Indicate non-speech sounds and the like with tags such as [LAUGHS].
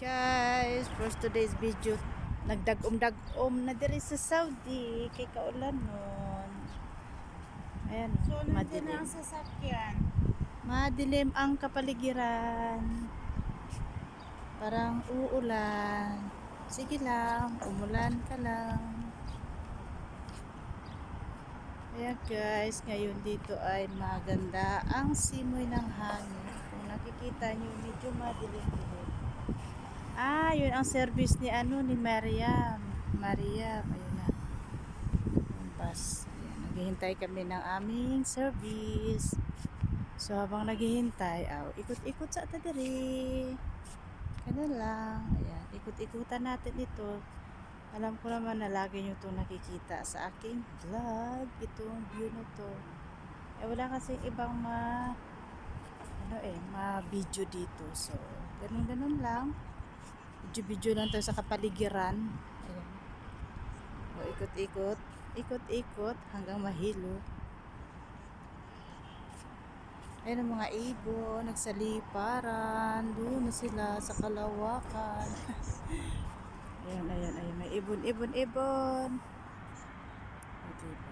guys, for today's video, nagdagom-dagom na diri sa Saudi kay kaulan nun. Ayan, So, nandun madilim. na ang sasakyan. Madilim ang kapaligiran. Parang uulan. Sige lang, umulan ka lang. Ayan guys, ngayon dito ay maganda ang simoy ng hangin. Kung nakikita nyo, medyo madilim-dilim. Ah, yun ang service ni ano, ni Mariam. Mariam, ayun na. Yung naghihintay kami ng aming service. So, habang naghihintay, aw, ikot-ikot sa tadiri. Ganun lang. Ayan, ikot-ikutan natin ito. Alam ko naman na lagi nyo itong nakikita sa aking vlog. Itong view na to. Eh, wala kasi ibang ma... Ano eh, ma-video dito. So, ganun-ganun lang. Video-video lang to sa kapaligiran. Ayan. O, ikot-ikot. Ikot-ikot hanggang mahilo. Ayun ang mga ibon, nagsaliparan, doon na sila sa kalawakan. [LAUGHS] ayan, ayan, ayan, may ibon, ibon, ibon. O, diba?